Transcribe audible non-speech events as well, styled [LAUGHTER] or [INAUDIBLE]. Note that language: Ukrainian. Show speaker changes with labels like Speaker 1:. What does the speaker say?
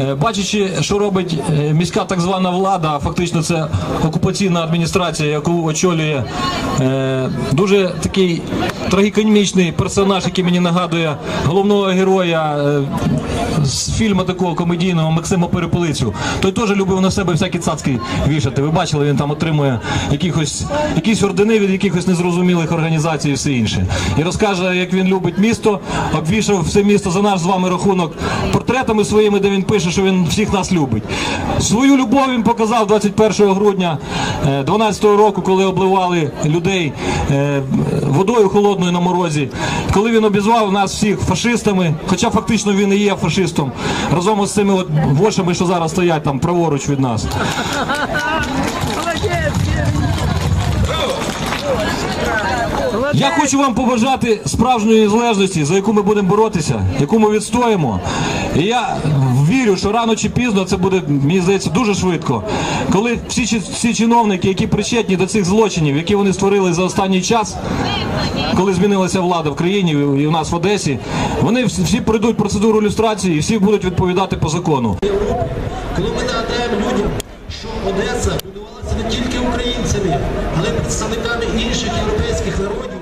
Speaker 1: Е, Бачачи, що робить е, міська так звана влада, фактично це окупаційна адміністрація, яку очолює е, дуже такий трагікомічний персонаж, який мені нагадує головного героя з фільму такого комедійного Максима Перепелицю. Той теж любив на себе всякі цацки вішати. Ви бачили, він там отримує якихось якісь ордени від якихось незрозумілих організацій і все інше. І розкаже, як він любить місто, обвішав все місто за наш з вами рахунок портретами своїми, де він пише, що він всіх нас любить. Свою любов він показав 21 грудня 12 року, коли обливали людей е, водою холодною на морозі. Коли він обізвав нас всіх фашистами, хоча фактично він і є фашистом, разом із цими от вошами, що зараз стоять там праворуч від нас. [LAUGHS] Я хочу вам побажати справжньої незалежності, за яку ми будемо боротися, яку ми відстоїмо. І я вірю, що рано чи пізно це буде, мені здається, дуже швидко. Коли всі, всі чиновники, які причетні до цих злочинів, які вони створили за останній час, коли змінилася влада в країні і у нас в Одесі, вони всі пройдуть процедуру люстрації і всі будуть відповідати по закону.
Speaker 2: Коли ми нагадаємо людям, що Одеса будувалася не тільки українцями, але й представниками інших європейських народів.